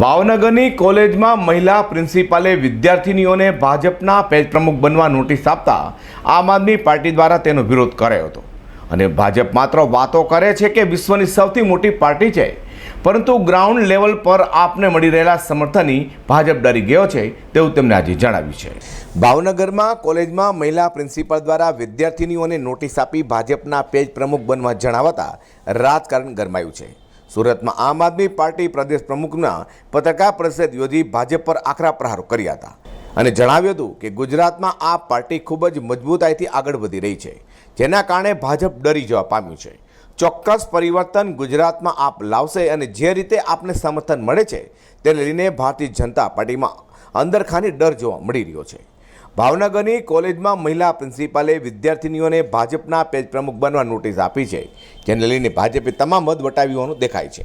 ભાવનગરની કોલેજમાં મહિલા પ્રિન્સિપાલે વિદ્યાર્થિનીઓને ભાજપના પેજ પ્રમુખ બનવા નોટિસ આપતા આમ આદમી પાર્ટી દ્વારા તેનો વિરોધ કરાયો હતો. અને ભાજપ માત્ર વાતો કરે છે કે વિશ્વની સૌથી મોટી પાર્ટી છે, પરંતુ ગ્રાઉન્ડ લેવલ પર આપને મળી રહેલા સમર્થનની ભાજપ ડરી ગયો છે તેવું તેમણે આજે જણાવ્યું છે. ભાવનગરમાં કોલેજમાં મહિલા પ્રિન્સિપાલ દ્વારા વિદ્યાર્થિનીઓને નોટિસ આપી ભાજપના પેજ પ્રમુખ બનવા જણાવતા રાજકારણ ગરમાયું છે. સુરતમાં આમ આદમી પાર્ટી પ્રદેશ પ્રમુખના પત્રકાર પરિષદ યોજી ભાજપ પર આકરા પ્રહારો કર્યા હતા. અને જણાવ્યું હતું કે ગુજરાતમાં આ પાર્ટી ખૂબ જ મજબૂતાઈથી આગળ વધી રહી છે, જેના કારણે ભાજપ ડરી જવા પામ્યું છે. ચોક્કસ પરિવર્તન ગુજરાતમાં આપ લાવશે અને જે રીતે આપને સમર્થન મળે છે, તેને લઈને ભારતીય જનતા પાર્ટીમાં અંદરખાની ડર જોવા મળી રહ્યો છે. ભાવનગરની કોલેજમાં મહિલા પ્રિન્સિપાલે વિદ્યાર્થિનીઓને ભાજપના પેજ પ્રમુખ બનવા નોટિસ આપી છે, જેને લઈને ભાજપે તમામ મત વટાવ્યું હોવાનું દેખાય છે.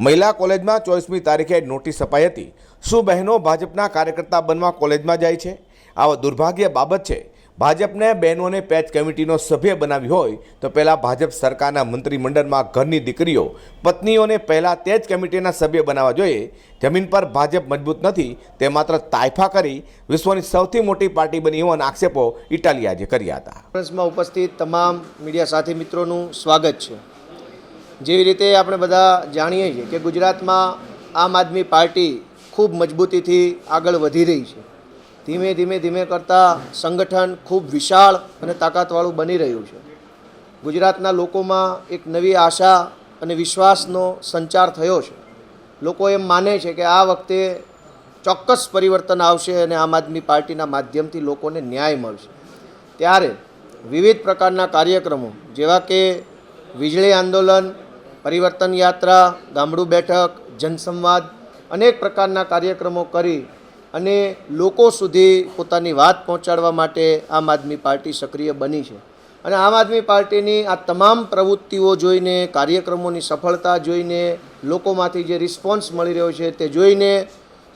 મહિલા કોલેજમાં ચોવીસમી તારીખે નોટિસ અપાઈ હતી, શું બહેનો ભાજપના કાર્યકર્તા બનવા કોલેજમાં જાય છે? આવા દુર્ભાગ્ય બાબત છે ભાજપને બહેનોને પેચ કમિટીનો સભ્ય બનાવી હોય તો પહેલાં ભાજપ સરકારના મંત્રીમંડળમાં ઘરની દીકરીઓ, પત્નીઓને પહેલાં તે જ કમિટીના સભ્ય બનાવવા જોઈએ. જમીન પર ભાજપ મજબૂત નથી, તે માત્ર તાયફા કરી વિશ્વની સૌથી મોટી પાર્ટી બની હોવાના આક્ષેપો ઇટાલી આજે કર્યા હતા. કોન્ફરન્સમાં ઉપસ્થિત તમામ મીડિયા સાથી મિત્રોનું સ્વાગત છે. જેવી રીતે આપણે બધા જાણીએ છીએ કે ગુજરાતમાં આમ આદમી પાર્ટી ખૂબ મજબૂતીથી આગળ વધી રહી છે. ધીમે ધીમે ધીમે કરતાં સંગઠન ખૂબ વિશાળ અને તાકાતવાળું બની રહ્યું છે. ગુજરાતના લોકોમાં એક નવી આશા અને વિશ્વાસનો સંચાર થયો છે. લોકો એમ માને છે કે આ વખતે ચોક્કસ પરિવર્તન આવશે અને આમ આદમી પાર્ટીના માધ્યમથી લોકોને ન્યાય મળશે. ત્યારે વિવિધ પ્રકારના કાર્યક્રમો જેવા કે વીજળી આંદોલન, પરિવર્તન યાત્રા, ગામડું બેઠક, જનસંવાદ, અનેક પ્રકારના કાર્યક્રમો કરી અને લોકો સુધી પોતાની વાત પહોંચાડવા માટે આમ આદમી પાર્ટી સક્રિય બની છે. અને આમ આદમી પાર્ટીની આ તમામ પ્રવૃત્તિઓ જોઈને, કાર્યક્રમોની સફળતા જોઈને, લોકોમાંથી જે રિસ્પોન્સ મળી રહ્યો છે તે જોઈને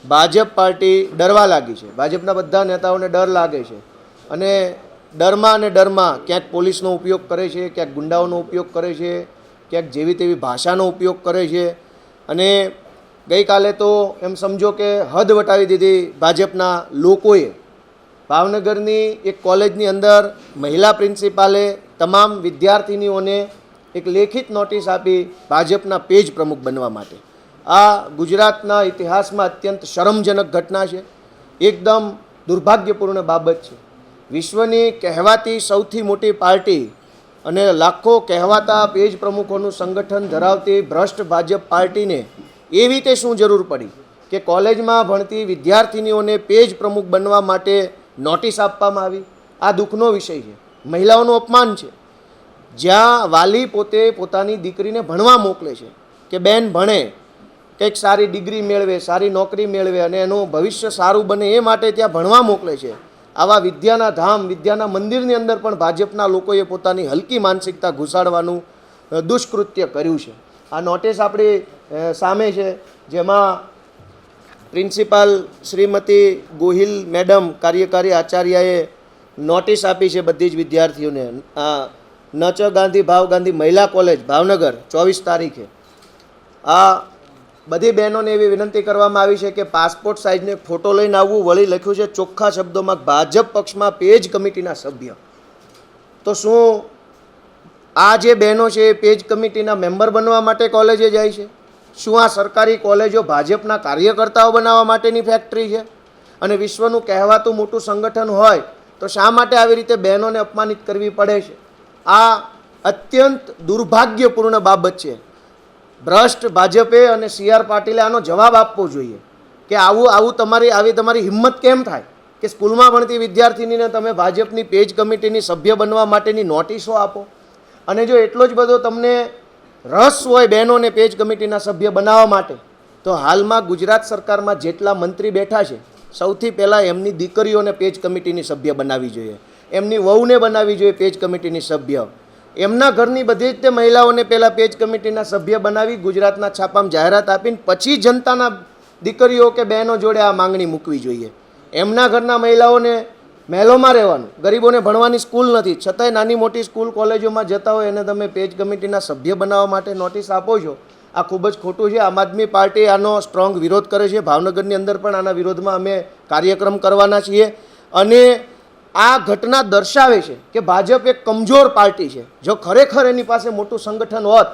ભાજપ પાર્ટી ડરવા લાગી છે. ભાજપના બધા નેતાઓને ડર લાગે છે. અને ડરમાં અને ડરમાં ક્યાંક પોલીસનો ઉપયોગ કરે છે, ક્યાંક ગુંડાઓનો ઉપયોગ કરે છે, ક્યાંક જેવી તેવી ભાષાનો ઉપયોગ કરે છે. અને ગઈકાલે તો એમ સમજો કે હદ વટાવી દીધી ભાજપના લોકોએ. ભાવનગરની એક કોલેજની અંદર મહિલા પ્રિન્સિપાલે તમામ વિદ્યાર્થિનીઓને એક લેખિત નોટિસ આપી ભાજપના પેજ પ્રમુખ બનવા માટે. આ ગુજરાતના ઇતિહાસમાં અત્યંત શરમજનક ઘટના છે. એકદમ દુર્ભાગ્યપૂર્ણ બાબત છે. વિશ્વની કહેવાતી સૌથી મોટી પાર્ટી અને લાખો કહેવાતા પેજ પ્રમુખોનું સંગઠન ધરાવતી ભ્રષ્ટ ભાજપ પાર્ટીને એવી તે શું જરૂર પડી કે કોલેજમાં ભણતી વિદ્યાર્થિનીઓને પેજ પ્રમુખ બનવા માટે નોટિસ આપવામાં આવી? આ દુઃખનો વિષય છે. મહિલાઓનું અપમાન છે. જ્યાં વાલી પોતે પોતાની દીકરીને ભણવા મોકલે છે કે બેન ભણે, કંઈક સારી ડિગ્રી મેળવે, સારી નોકરી મેળવે અને એનું ભવિષ્ય સારું બને એ માટે ત્યાં ભણવા મોકલે છે. આવા વિદ્યાના ધામ, વિદ્યાના મંદિરની અંદર પણ ભાજપના લોકોએ પોતાની હલકી માનસિકતા ઘુસાડવાનું દુષ્કૃત્ય કર્યું છે. આ નોટિસ આપણી સામે છે, જેમાં પ્રિન્સિપાલ શ્રીમતી ગોહિલ મેડમ કાર્યકારી આચાર્યએ નોટિસ આપી છે બધી જ વિદ્યાર્થીઓને. આ નચ ગાંધી, ભાવ ગાંધી મહિલા કોલેજ, ભાવનગર, ચોવીસ તારીખે. આ બધી બહેનોને એવી વિનંતી કરવામાં આવી છે કે પાસપોર્ટ સાઇઝને ફોટો લઈને આવવું. વળી લખ્યું છે, ચોખ્ખા શબ્દોમાં ભાજપ પક્ષમાં પેજ કમિટીના સભ્ય. તો શું આ જે બહેનો છે એ પેજ કમિટીના મેમ્બર બનવા માટે કોલેજે જાય છે? શું આ સરકારી કોલેજો ભાજપના કાર્યકર્તાઓ બનાવવા માટેની ફેક્ટરી છે? અને વિશ્વનું કહેવાતું મોટું સંગઠન હોય તો શા માટે આવી રીતે બહેનોને અપમાનિત કરવી પડે છે? આ અત્યંત દુર્ભાગ્યપૂર્ણ બાબત છે. ભ્રષ્ટ ભાજપે અને સી આર પાટીલે આનો જવાબ આપવો જોઈએ કે આવું આવું તમારી, આવી તમારી હિંમત કેમ થાય? કે સ્કૂલમાં ભણતી વિદ્યાર્થીનીને તમે ભાજપની પેજ કમિટીની સભ્ય બનવા માટેની નોટિસો આપો? અને જો એટલો જ બધો તમને રસ હોય બહેનોને પેજ કમિટીના સભ્ય બનાવવા માટે, તો હાલમાં ગુજરાત સરકારમાં જેટલા મંત્રી બેઠા છે, સૌથી પહેલાં એમની દીકરીઓને પેજ કમિટીની સભ્ય બનાવવી જોઈએ. એમની વહુને બનાવવી જોઈએ પેજ કમિટીની સભ્ય. એમના ઘરની બધી જ તે મહિલાઓને પહેલાં પેજ કમિટીના સભ્ય બનાવી ગુજરાતના છાપામાં જાહેરાત આપીને પછી જનતાના દીકરીઓ કે બહેનો જોડે આ માંગણી મૂકવી જોઈએ. એમના ઘરના મહિલાઓને મહેલોમાં રહેવાનું. ગરીબોને ભણવાની સ્કૂલ નથી. છતાંય નાની મોટી સ્કૂલ કોલેજોમાં જતા હોય એને તમે પેજ કમિટીના સભ્ય બનાવવા માટે નોટિસ આપો છો. આ ખૂબ જ ખોટું છે. આમ આદમી પાર્ટી આનો સ્ટ્રોંગ વિરોધ કરે છે. ભાવનગરની અંદર પણ આના વિરોધમાં અમે કાર્યક્રમ કરવાના છીએ. અને આ ઘટના દર્શાવે છે કે ભાજપ એક કમજોર પાર્ટી છે. જો ખરેખર એની પાસે મોટું સંગઠન હોત,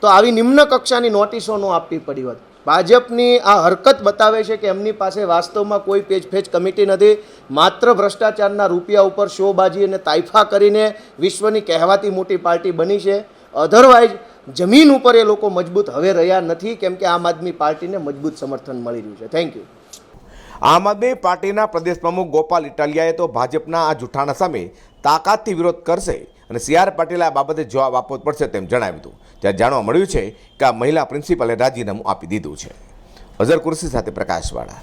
તો આવી નિમ્ન કક્ષાની નોટિસો ન આપવી પડી હોત. ભાજપની આ હરકત બતાવે છે કે એમની પાસે વાસ્તવમાં કોઈ પેજ કમિટી નથી. માત્ર ભ્રષ્ટાચારના રૂપિયા ઉપર શોબાજી અને તાઇફા કરીને વિશ્વની કહેવાતી મોટી પાર્ટી બની છે. અધરવાઇઝ જમીન ઉપર એ લોકો મજબૂત હવે રહ્યા નથી, કેમ કે આમ આદમી પાર્ટીને મજબૂત સમર્થન મળી રહ્યું છે. થેન્ક યુ આમ આદમી પાર્ટીના પ્રદેશ પ્રમુખ ગોપાલ ઇટાલિયાએ તો ભાજપના આ જૂઠાણા સામે તાકાતથી વિરોધ કરશે. અને સી આર પાટીલે આ બાબતે જવાબ આપવો પડશે તેમ જણાવ્યું હતું. ત્યાં જાણવા મળ્યું છે કે આ મહિલા પ્રિન્સિપલે રાજીનામું આપી દીધું છે. અઝર કુર્સી સાથે પ્રકાશવાળા.